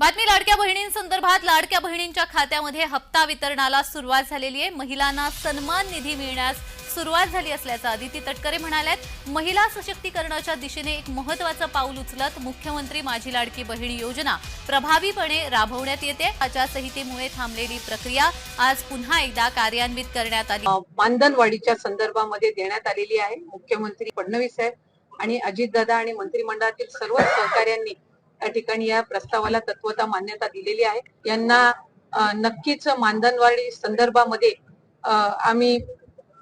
बातमी लाडक्या बहिणींसंदर्भात लाडक्या बहिणींच्या खात्यामध्ये हप्ता वितरणाला सुरुवात झालेली आहे. महिलांना सन्मान निधी मिळण्यास सुरुवात झाली असल्याचं आदिती तटकरे म्हणाल्यात. महिला सशक्तीकरणाच्या दिशेने एक महत्वाचं पाऊल उचलत मुख्यमंत्री माझी लाडकी बहीण योजना प्रभावीपणे राबवण्यात येते. आचारसंहितेमुळे थांबलेली प्रक्रिया आज पुन्हा एकदा कार्यान्वित करण्यात आली. मानधनवाढीच्या संदर्भामध्ये देण्यात आलेली आहे. मुख्यमंत्री फडणवीस साहेब आणि अजितदादा आणि मंत्रिमंडळातील सर्व सहकार्यांनी या ठिकाणी या प्रस्तावाला तत्वता मान्यता दिलेली आहे. यांना नक्कीच मानधनवाढी संदर्भामध्ये आम्ही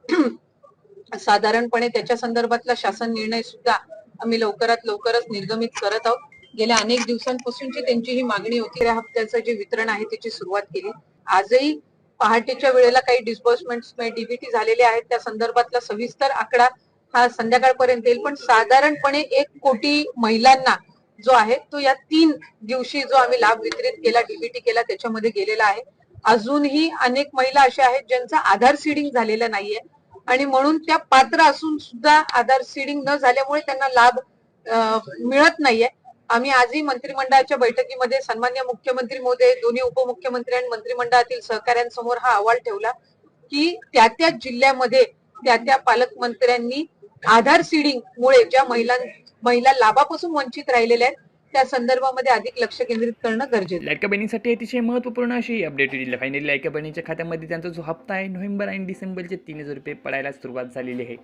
साधारणपणे त्याच्या संदर्भातला शासन निर्णय सुद्धा आम्ही लवकरात लवकरच निर्गमित करत आहोत. गेल्या अनेक दिवसांपासूनची त्यांची ही मागणी होती. या हप्त्याचं जे वितरण आहे त्याची सुरुवात केली. आजही पहाटेच्या वेळेला काही डिस्बर्समेंट डीबीटी झालेले आहेत. त्या संदर्भातला सविस्तर आकडा हा संध्याकाळपर्यंत येईल. पण साधारणपणे एक कोटी महिलांना जो आहे तो या तीन दिवशी जो आम्ही लाभ वितरित केला डीबीटी केला त्याच्यामध्ये गेलेला आहे. अजूनही अनेक महिला अशा आहेत ज्यांचं आधार सीडिंग झालेलं नाहीये. आणि म्हणून त्या पात्र असून सुद्धा आधार सीडिंग न झाल्यामुळे त्यांना लाभ मिळत नाहीये. आम्ही आजही मंत्रिमंडळाच्या बैठकीमध्ये सन्मान्य मुख्यमंत्री मोदी दोन्ही उपमुख्यमंत्री आणि मंत्रिमंडळातील सहकाऱ्यांसमोर हा अहवाल ठेवला की त्या त्या जिल्ह्यामध्ये त्या त्या पालकमंत्र्यांनी आधार सीडिंग मुळे ज्या महिला महिला लाभापासून वंचित राहिलेल्या आहेत त्या संदर्भामध्ये अधिक लक्ष केंद्रित करणं गरजेचं आहे. लाडक्या बहिणीसाठी अतिशय महत्त्वपूर्ण अशी अपडेट दिली फायनली लाडक्या बहिणीच्या खात्यामध्ये त्यांचा जो हप्ता आहे नोव्हेंबर आणि डिसेंबरचे तीन हजार रुपये पडायला सुरुवात झालेली आहे